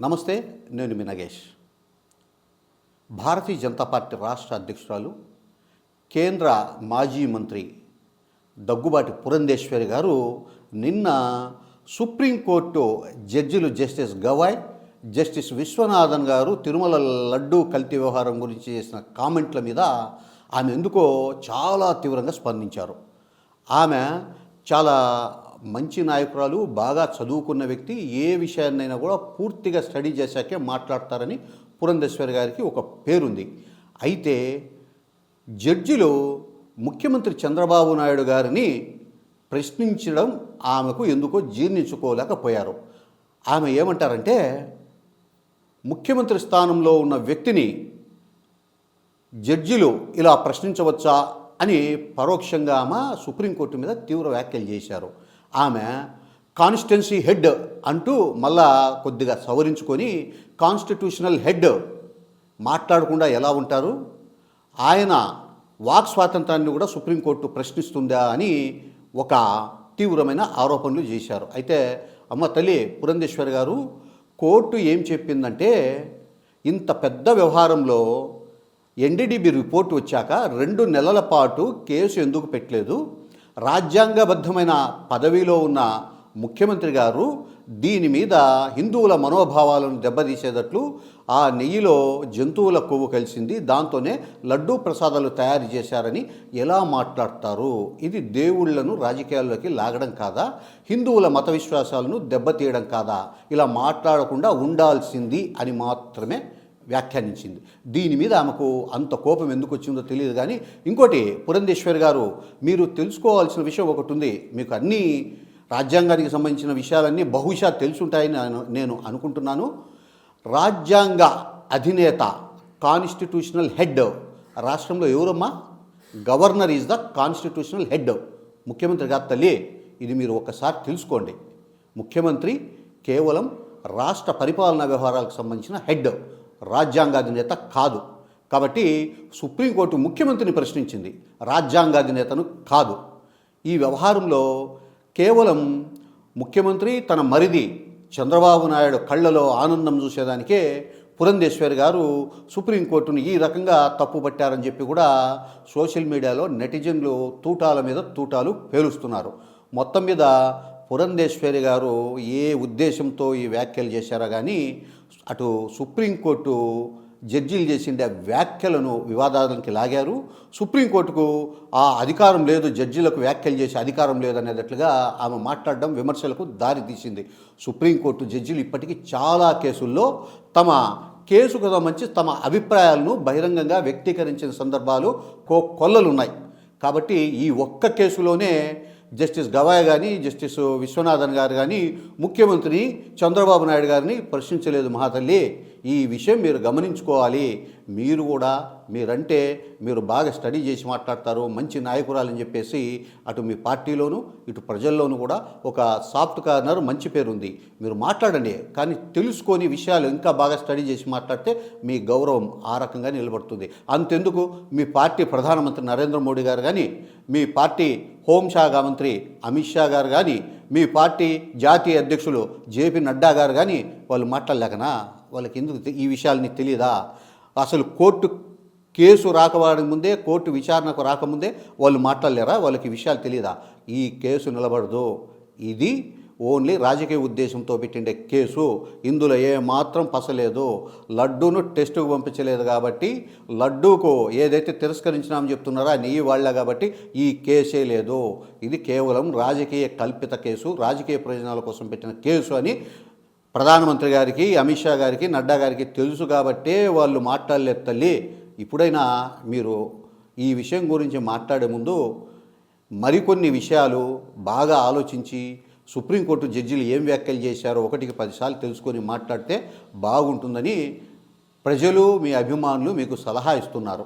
నమస్తే నేను మీ నగేష్. భారతీయ జనతా పార్టీ రాష్ట్ర అధ్యక్షురాలు కేంద్ర మాజీ మంత్రి దగ్గుబాటి పురంధేశ్వరి గారు నిన్న సుప్రీంకోర్టు జడ్జిలు జస్టిస్ గవాయ్ జస్టిస్ విశ్వనాథన్ గారు తిరుమల లడ్డూ కల్తీ వ్యవహారం గురించి చేసిన కామెంట్ల మీద ఆమె ఎందుకో చాలా తీవ్రంగా స్పందించారు. ఆమె చాలా మంచి నాయకురాలు బాగా చదువుకున్న వ్యక్తి ఏ విషయాన్నైనా కూడా పూర్తిగా స్టడీ చేశాకే మాట్లాడతారని పురంధేశ్వరి గారికి ఒక పేరుంది. అయితే జడ్జిలు ముఖ్యమంత్రి చంద్రబాబు నాయుడు గారిని ప్రశ్నించడం ఆమెకు ఎందుకో జీర్ణించుకోలేకపోయారు. ఆమె ఏమంటారంటే ముఖ్యమంత్రి స్థానంలో ఉన్న వ్యక్తిని జడ్జిలు ఇలా ప్రశ్నించవచ్చా? అని పరోక్షంగా ఆమె సుప్రీంకోర్టు మీద తీవ్ర వ్యాఖ్యలు చేశారు. ఆమె కాన్స్టిట్యున్సీ హెడ్ అంటూ మళ్ళా కొద్దిగా సవరించుకొని కాన్స్టిట్యూషనల్ హెడ్ మాట్లాడకుండా ఎలా ఉంటారు? ఆయన వాక్ స్వాతంత్రాన్ని కూడా సుప్రీంకోర్టు ప్రశ్నిస్తుందా అని ఒక తీవ్రమైన ఆరోపణలు చేశారు. అయితే అమ్మ తల్లి పురంధేశ్వర్ గారు కోర్టు ఏం చెప్పిందంటే ఇంత పెద్ద వ్యవహారంలో ఎన్డీడీబీ రిపోర్ట్ వచ్చాక రెండు నెలల పాటు కేసు ఎందుకు పెట్టలేదు? రాజ్యాంగబద్ధమైన పదవిలో ఉన్న ముఖ్యమంత్రి గారు దీని మీద హిందువుల మనోభావాలను దెబ్బతీసేటట్లు ఆ నెయ్యిలో జంతువుల కొవ్వు కలిసింది. దాంతోనే లడ్డూ ప్రసాదాలు తయారు చేశారని ఎలా మాట్లాడతారు? ఇది దేవుళ్ళను రాజకీయాల్లోకి లాగడం కాదా? హిందువుల మత విశ్వాసాలను దెబ్బతీయడం కాదా? ఇలా మాట్లాడకుండా ఉండాల్సింది అని మాత్రమే వ్యాఖ్యానించింది. దీని మీద ఆమెకు అంత కోపం ఎందుకు వచ్చిందో తెలియదు కానీ ఇంకోటి పురంధేశ్వరి గారు మీరు తెలుసుకోవాల్సిన విషయం ఒకటి ఉంది. మీకు అన్ని రాజ్యాంగానికి సంబంధించిన విషయాలన్నీ బహుశా తెలుసుంటాయని నేను అనుకుంటున్నాను. రాజ్యాంగ అధినేత కాన్స్టిట్యూషనల్ హెడ్ రాష్ట్రంలో ఎవరమ్మా? Governor is the constitutional head. ముఖ్యమంత్రి గారు తల్లి. ఇది మీరు ఒకసారి తెలుసుకోండి. ముఖ్యమంత్రి కేవలం రాష్ట్ర పరిపాలనా వ్యవహారాలకు సంబంధించిన హెడ్. రాజ్యాంగాధినేత కాదు. కాబట్టి సుప్రీంకోర్టు ముఖ్యమంత్రిని ప్రశ్నించింది రాజ్యాంగాధినేతను కాదు. ఈ వ్యవహారంలో కేవలం ముఖ్యమంత్రి తన మరిది చంద్రబాబు నాయుడు కళ్ళలో ఆనందం చూసేదానికే పురంధేశ్వరి గారు సుప్రీంకోర్టును ఈ రకంగా తప్పు పట్టారని చెప్పి కూడా సోషల్ మీడియాలో నెటిజన్లు తూటాల మీద తూటాలు పేలుస్తున్నారు. మొత్తం మీద పురంధేశ్వరి గారు ఏ ఉద్దేశంతో ఈ వ్యాఖ్యలు చేశారో కానీ అటు సుప్రీంకోర్టు జడ్జీలు చేసిండే వ్యాఖ్యలను వివాదాలకి లాగారు. సుప్రీంకోర్టుకు ఆ అధికారం లేదు జడ్జీలకు వ్యాఖ్యలు చేసే అధికారం లేదనేటట్లుగా ఆమె మాట్లాడడం విమర్శలకు దారి తీసింది. సుప్రీంకోర్టు జడ్జీలు ఇప్పటికీ చాలా కేసుల్లో తమ కేసుకు సంబంధించి తమ అభిప్రాయాలను బహిరంగంగా వ్యక్తీకరించిన సందర్భాలు కో కొల్లలున్నాయి. కాబట్టి ఈ ఒక్క కేసులోనే జస్టిస్ గవాయ్ కానీ జస్టిస్ విశ్వనాథన్ గారు కానీ ముఖ్యమంత్రిని చంద్రబాబు నాయుడు గారిని ప్రశ్నించలేదు మహాతల్లి ఈ విషయం మీరు గమనించుకోవాలి. మీరు కూడా మీరంటే మీరు బాగా స్టడీ చేసి మాట్లాడతారు మంచి నాయకురాలని చెప్పేసి అటు మీ పార్టీలోను ఇటు ప్రజల్లోనూ కూడా ఒక సాఫ్ట్ కార్నర్ మంచి పేరు ఉంది మీరు మాట్లాడండి. కానీ తెలుసుకొని విషయాలు ఇంకా బాగా స్టడీ చేసి మాట్లాడితే మీ గౌరవం ఆ రకంగా నిలబడుతుంది. అంతెందుకు మీ పార్టీ ప్రధానమంత్రి నరేంద్ర మోడీ గారు కానీ మీ పార్టీ హోంశాఖ మంత్రి అమిత్ షా గారు కానీ మీ పార్టీ జాతీయ అధ్యక్షులు జేపీ నడ్డా గారు కానీ వాళ్ళు మాట్లాడలేకనా? వాళ్ళకి ఎందుకు ఈ విషయాలని తెలియదా అసలు కోర్టు కేసు రాకవాడక ముందే కోర్టు విచారణకు రాకముందే వాళ్ళు మాట్లాడలేరా? వాళ్ళకి విషయాలు తెలియదా ఈ కేసు నిలబడదు. ఇది ఓన్లీ రాజకీయ ఉద్దేశంతో పెట్టిండే కేసు. ఇందులో ఏ మాత్రం పసలేదు. లడ్డూను టెస్టుకు పంపించలేదు కాబట్టి లడ్డూకు ఏదైతే తిరస్కరించినామని చెప్తున్నారో నీ నెయ్యి వాళ్ళ కాబట్టి ఈ కేసే లేదు. ఇది కేవలం రాజకీయ కల్పిత కేసు రాజకీయ ప్రయోజనాల కోసం పెట్టిన కేసు అని ప్రధానమంత్రి గారికి అమిత్ షా గారికి నడ్డా గారికి తెలుసు కాబట్టే వాళ్ళు మాట్లాడలేదు తల్లి. ఇప్పుడైనా మీరు ఈ విషయం గురించి మాట్లాడే ముందు మరికొన్ని విషయాలు బాగా ఆలోచించి సుప్రీంకోర్టు జడ్జిలు ఏం వ్యాఖ్యలు చేశారో ఒకటికి పదిసార్లు తెలుసుకొని మాట్లాడితే బాగుంటుందని ప్రజలు మీ అభిమానులు మీకు సలహా ఇస్తున్నారు.